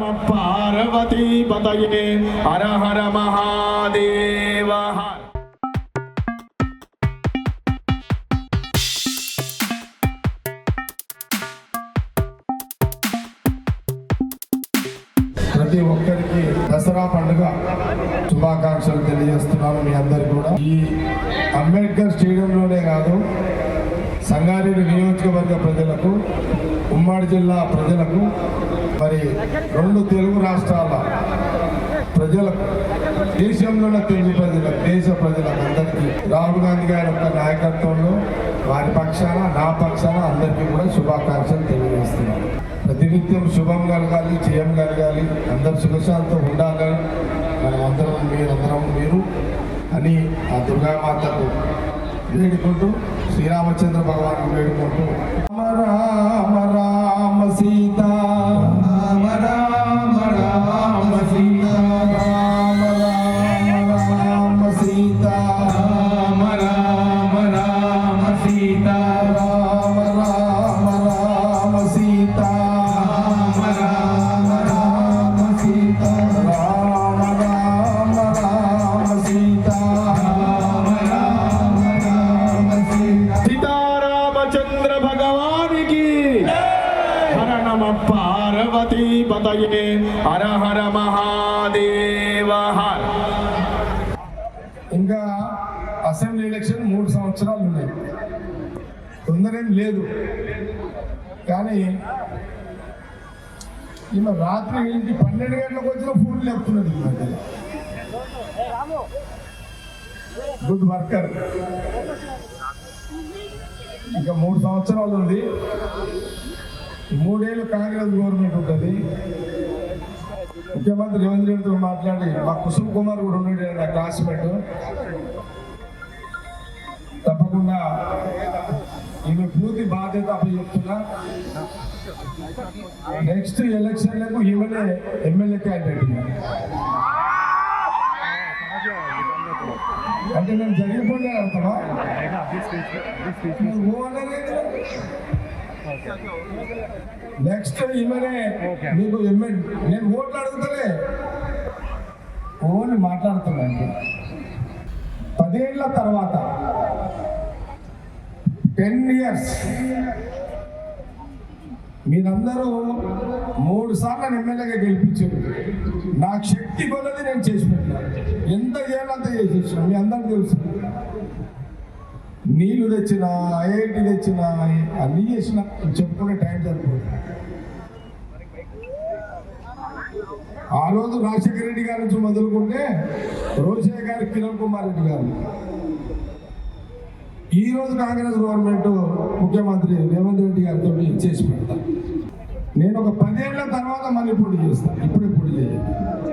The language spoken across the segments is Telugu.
నమ పార్వతీ పతయే హర హర మహాదేవ ప్రతి ఒక్కరికి దసరా పండుగ శుభాకాంక్షలు తెలియజేస్తున్నాను మీ అందరికి కూడా. ఈ అంబేద్కర్ స్టేడియంలోనే కాదు సంగారెడ్డి నియోజకవర్గ ప్రజలకు ఉమ్మడి జిల్లా ప్రజలకు మరి రెండు తెలుగు రాష్ట్రాల ప్రజలకు దేశంలోని తెలుగు ప్రజలకు దేశ ప్రజలకు అందరికీ రాహుల్ గాంధీ గారి యొక్క నాయకత్వంలో వారి పక్షాన నా పక్షాన అందరికీ కూడా శుభాకాంక్షలు తెలియజేస్తున్నాను. ప్రతినిత్యం శుభం కలగాలి జయం కలగాలి. అందరు సుఖశాంతం ఉండాలి. మనం అందరం మీరందరం మీరు అని ఆ దుర్గామాతకు వేడుకుంటూ శ్రీరామచంద్ర భగవాన్ వేడుకుంటూ రామ సీతారామచంద్ర భగవానికి. హర నమ పార్వతీ పతయే హర హర మహాదేవ. హర ఇంకా అసెంబ్లీ ఎలక్షన్ మూడు సంవత్సరాలు ఉన్నాయి. తొందరేం లేదు. కానీ ఈమె రాత్రి ఇంటి పన్నెండు గంటలకు వచ్చిన ఫోన్ లేపుతున్నది గుడ్ వర్కర్. ఇంకా మూడు సంవత్సరాలు ఉంది. మూడేళ్ళు కాంగ్రెస్ గవర్నమెంట్ ఉంటుంది. ముఖ్యమంత్రి రేవంత్ రెడ్డితో మాట్లాడి మా కుసుమ్ కుమార్ కూడా ఉన్నాడు నా క్లాస్మేట్ తప్పకుండా ఈమె పూర్తి బాధ్యత అప్పచెప్తున్నా నెక్స్ట్ ఎలక్షన్లకు ఈమెనే ఎమ్మెల్యే క్యాండిడేట్ అంటే నేను జరిగిపోయినా అర్థమా నెక్స్ట్ ఈమెనే మీకు నేను ఓట్లు అడుగుతలే. ఓన్లీ మాట్లాడుతున్నా అంతే. పదేళ్ళ తర్వాత టెన్ ఇయర్స్ మీరందరూ మూడు సార్లు ఎమ్మెల్యేగా గెలిపించారు. నాకు శక్తి కొలది నేను చేసి పెట్టాను. ఎంత చేయాలో అంత మీ అందరికి తెలుసు. నీళ్ళు తెచ్చిన ఐఐటి తెచ్చిన అన్నీ చేసిన. చెప్పుకునే టైం సరిపోదు. ఆ రోజు రాజశేఖర రెడ్డి గారి నుంచి మొదలుకుంటే రోషయ్య గారి కిరణ్ కుమార్ రెడ్డి గారు. ఈ రోజు కాంగ్రెస్ గవర్నమెంట్ ముఖ్యమంత్రి రేవంత్ రెడ్డి గారితో చేసి పెడతా. నేను ఒక పదేళ్ళ తర్వాత మళ్ళీ పోటీ చేస్తాను ఇప్పుడే పోటీ చేయాలి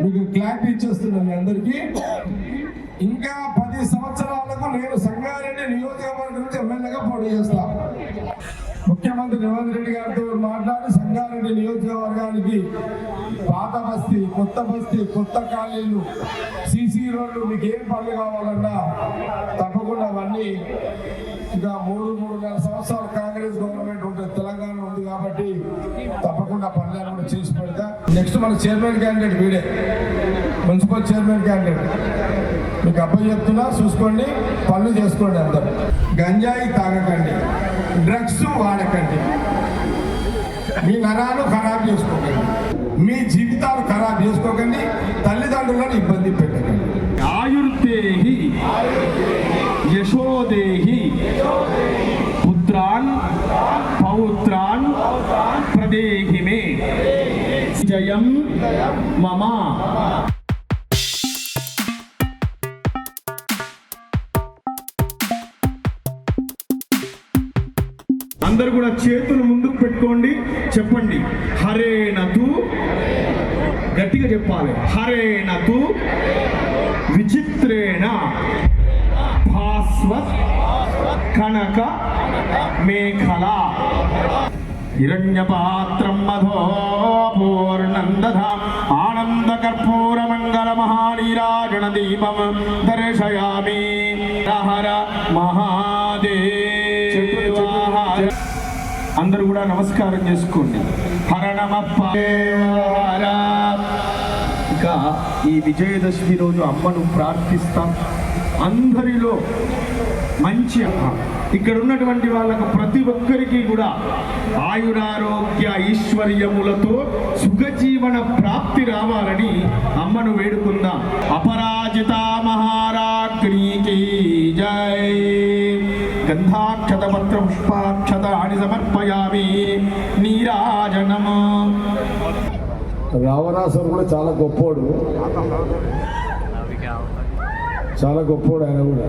మీకు క్లారిటీ ఇచ్చేస్తున్నాను మీ అందరికీ. ఇంకా పది సంవత్సరాలకు నేను సంగారెడ్డి నియోజకవర్గం నుంచి ఎమ్మెల్యేగా పోటీ చేస్తాను ముఖ్యమంత్రి రేవంత్ రెడ్డి గారితో మాట్లాడి సంగారెడ్డి నియోజకవర్గానికి పాత బస్తీ కొత్త బస్తీ కొత్త కాలనీలు సీసీ రోడ్లు మీకు ఏం పనులు కావాలన్నా తప్పకుండా అవన్నీ ఇంకా మూడు మూడున్నర సంవత్సరాలు కాంగ్రెస్ గవర్నమెంట్ ఉంటుంది తెలంగాణ ఉంది కాబట్టి తప్పకుండా పనులను కూడా చేసి పెడతా. నెక్స్ట్ మన చైర్మన్ క్యాండిడేట్ వీడే మున్సిపల్ చైర్మన్ క్యాండిడేట్ మీకు అబ్బాయి చెప్తున్నా చూసుకోండి పనులు చేసుకోండి అందరు. గంజాయి తాగకండి. డ్రగ్స్ వాడకండి. మీ నరాలు ఖరాబ్ చేసుకోకండి. మీ జీవితాలు ఖరాబ్ చేసుకోకండి. తల్లిదండ్రులను ఇబ్బంది పెట్టకండి. ఆయుర్దేహి యశోదేహి పుత్రాన్ పౌత్రాన్ ప్రదేహిమే. జయం మమ. అందరు కూడా చేతులు ముందుకు పెట్టుకోండి. చెప్పండి. హరే నతు. గట్టిగా చెప్పాలి. హరేణ తు విచిత్రేణ. భాస్వత్. కనక. మేఖల. హిరణ్యపాత్రం మధోపూర్ణంద పూర్ణందధాం. ఆనంద కర్పూర మంగళ దీపం. దర్శయామి. హర. మహా అందరూ కూడా నమస్కారం చేసుకోండి. హర ఇక ఈ విజయదశమి రోజు అమ్మను ప్రార్థిస్తాం. అందరిలో మంచి అమ్మ. ఇక్కడ ఉన్నటువంటి వాళ్ళకు ప్రతి ఒక్కరికి కూడా ఆయురారోగ్య ఐశ్వర్యములతో సుఖజీవన ప్రాప్తి రావాలని అమ్మను వేడుకుందాం. అపరాజిత మహారాజ్ఞీకి జై. గంధాక్షత పత్ర పుష్పాక్షతాన్ని సమర్పయామి నీరాజనము. రావణాసురు కూడా చాలా గొప్పోడు. చాలా గొప్పోడు ఆయన కూడా.